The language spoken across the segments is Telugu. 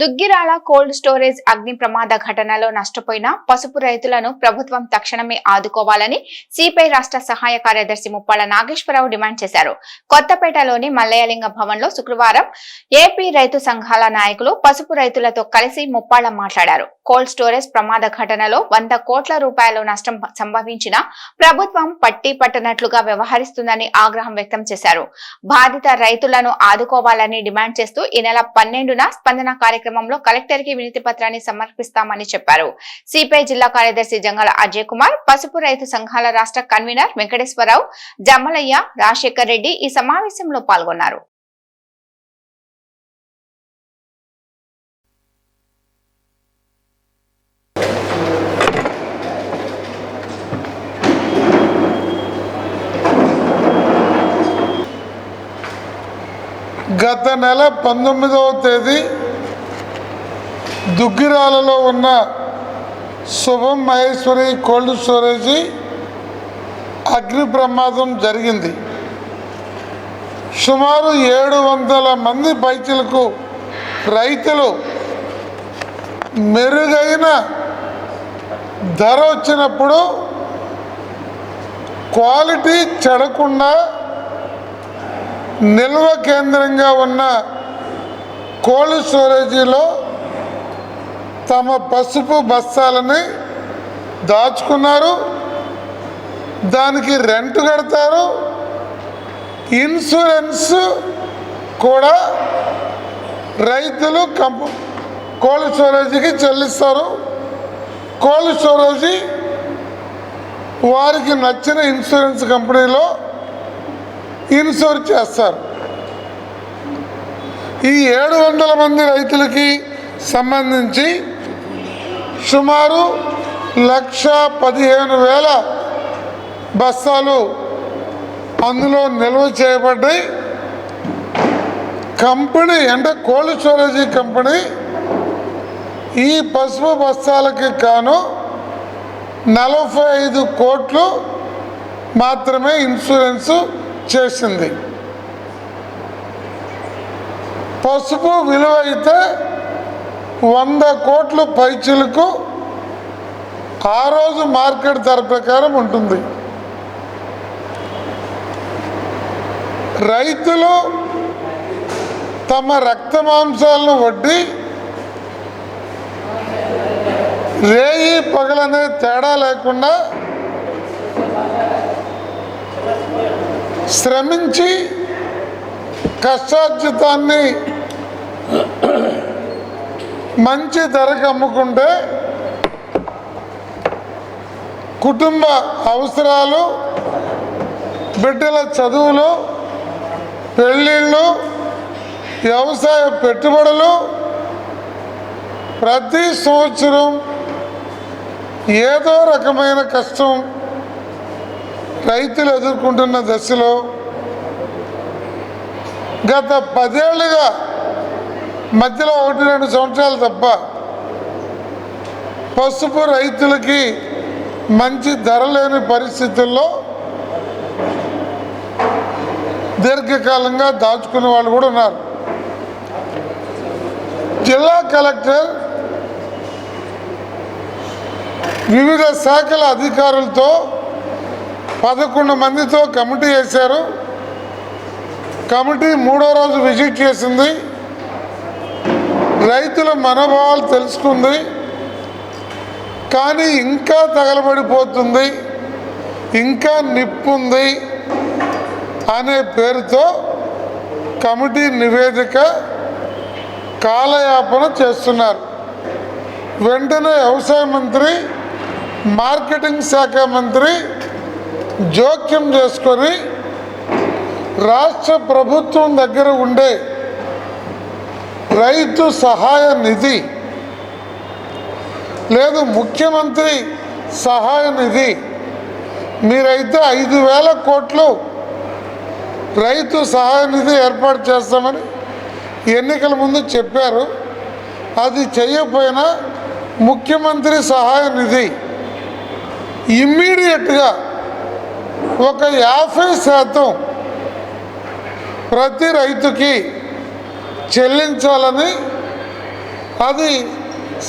దుగ్గిరాల కోల్డ్ స్టోరేజ్ అగ్ని ప్రమాద ఘటనలో నష్టపోయిన పసుపు రైతులను ప్రభుత్వం తక్షణమే ఆదుకోవాలని సిపిఐ రాష్ట్ర సహాయ కార్యదర్శి ముప్పాల నాగేశ్వరరావు డిమాండ్ చేశారు. కొత్తపేటలోని మల్లయలింగ భవన్లో శుక్రవారం ఏపీ రైతు సంఘాల నాయకులు పసుపు రైతులతో కలిసి ముప్పాళ్ళ మాట్లాడారు. కోల్డ్ స్టోరేజ్ ప్రమాద ఘటనలో వంద కోట్ల రూపాయల నష్టం సంభవించిన ప్రభుత్వం పట్టి పట్టనట్లుగా వ్యవహరిస్తుందని ఆగ్రహం వ్యక్తం చేశారు. బాధిత రైతులను ఆదుకోవాలని డిమాండ్ చేస్తూ ఈ నెల పన్నెండున స్పందన కార్యక్రమంలో కలెక్టర్కి వినతి పత్రాన్ని సమర్పిస్తామని చెప్పారు. సిపిఐ జిల్లా కార్యదర్శి జంగాల అజయ్ కుమార్ పసుపు రైతు సంఘాల రాష్ట్ర కన్వీనర్ వెంకటేశ్వరరావు జమ్మలయ్య రాజశేఖర్ రెడ్డి ఈ సమావేశంలో పాల్గొన్నారు. గత నెల పంతొమ్మిదవ తేదీ దుగ్గిరాలలో ఉన్న శుభం మహేశ్వరి కోల్డ్ స్టోరేజీ అగ్ని ప్రమాదం జరిగింది. సుమారు ఏడు వందల మంది పైచలకు రైతులు మెరుగైన ధర వచ్చినప్పుడు క్వాలిటీ చెడకుండా నిల్వ కేంద్రంగా ఉన్న కోల్డ్ స్టోరేజీలో తమ పసుపు బస్తాలని దాచుకున్నారు. దానికి రెంట్ కడతారు. ఇన్సూరెన్స్ కూడా రైతులు కంప కోల్డ్ స్టోరేజీకి చెల్లిస్తారు. కోల్డ్ స్టోరేజీ వారికి నచ్చిన ఇన్సూరెన్స్ కంపెనీలో ఇన్సూర్ చేస్తారు. ఈ ఏడు వందల మంది రైతులకి సంబంధించి సుమారు లక్ష పదిహేను వేల బస్తాలు అందులో నిల్వ చేయబడ్డాయి. కంపెనీ అంటే కోల్డ్ స్టోరేజీ కంపెనీ ఈ పసుపు బస్తాలకి కాను నలభై ఐదు కోట్లు మాత్రమే ఇన్సూరెన్సు చేసింది. పసుపు విలువ అయితే వంద కోట్ల పైచులకు ఆ రోజు మార్కెట్ ధర ప్రకారం ఉంటుంది. రైతులు తమ రక్త మాంసాలను వడ్డీ రేయి పగలనే తేడా లేకుండా శ్రమించి కష్టార్జితాన్ని మంచి ధరకు అమ్ముకుంటే కుటుంబ అవసరాలు బిడ్డల చదువులు పెళ్ళిళ్ళు వ్యవసాయ పెట్టుబడులు ప్రతి సంవత్సరం ఏదో రకమైన కష్టం రైతులు ఎదుర్కొంటున్న దశలో గత పదేళ్ళుగా మధ్యలో ఒకటి రెండు సంవత్సరాలు తప్ప పసుపు రైతులకి మంచి ధర లేని పరిస్థితుల్లో దీర్ఘకాలంగా దాచుకునే వాళ్ళు కూడా ఉన్నారు. జిల్లా కలెక్టర్ వివిధ శాఖల అధికారులతో పదకొండు మందితో కమిటీ వేశారు. కమిటీ మూడో రోజు విజిట్ చేసింది. రైతుల మనోభావాలు తెలుసుకుంది కానీ ఇంకా తగలబడిపోతుంది ఇంకా నిప్పుంది అనే పేరుతో కమిటీ నివేదిక కాలయాపన చేస్తున్నారు. వెంటనే వ్యవసాయ మంత్రి మార్కెటింగ్ శాఖ మంత్రి జోక్యం చేసుకొని రాష్ట్ర ప్రభుత్వం దగ్గర ఉండే రైతు సహాయ నిధి. లేదు ముఖ్యమంత్రి సహాయ నిధి. మీరైతే ఐదు వేల కోట్లు రైతు సహాయ నిధి ఏర్పాటు చేస్తామని ఎన్నికల ముందు చెప్పారు. అది చేయకపోయినా ముఖ్యమంత్రి సహాయ నిధి. ఇమ్మీడియట్గా ఒక యాభై శాతం ప్రతి రైతుకి చెల్లించాలని అది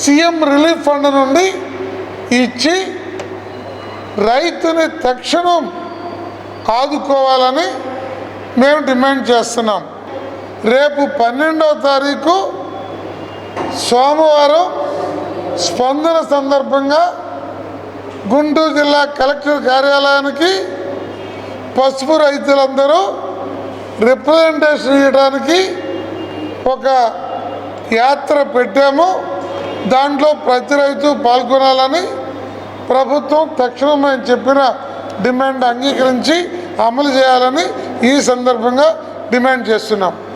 సీఎం రిలీఫ్ ఫండ్ నుండి ఇచ్చి రైతుని తక్షణం ఆదుకోవాలని మేము డిమాండ్ చేస్తున్నాం. రేపు పన్నెండవ తారీఖు సోమవారం స్పందన సందర్భంగా గుంటూరు జిల్లా కలెక్టర్ కార్యాలయానికి పసుపు రైతులందరూ రిప్రజెంటేషన్ ఇవ్వడానికి ఒక యాత్ర పెట్టాము. దాంట్లో ప్రతి రైతు పాల్గొనాలని ప్రభుత్వం తక్షణం మేము చెప్పిన డిమాండ్ అంగీకరించి అమలు చేయాలని ఈ సందర్భంగా డిమాండ్ చేస్తున్నాం.